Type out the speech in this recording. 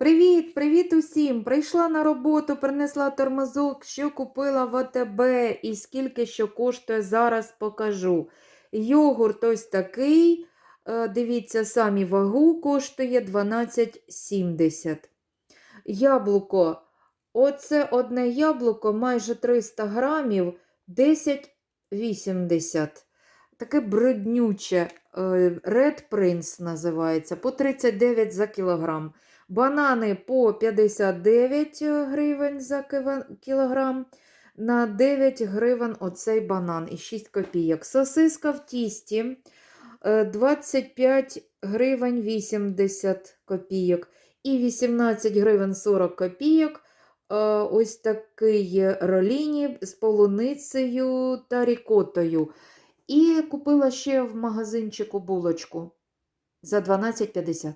Привіт, привіт усім! Прийшла на роботу, принесла тормозок, що купила в АТБ і скільки що коштує, зараз покажу. Йогурт ось такий, е, дивіться, самі вагу коштує 12,70. Яблуко. Оце одне яблуко майже 300 грамів, 10,80. Таке бруднюче, е, Red Prince називається, по 39 за кілограм. Банани по 59 гривень за кілограм. На 9 гривень оцей банан і 6 копійок. Сосиска в тісті е, 25 гривень 80 копійок. І 18 гривень 40 копійок. е, Ось такий роліні з полуницею та рікотою. І купила ще в магазинчику булочку за 12,50.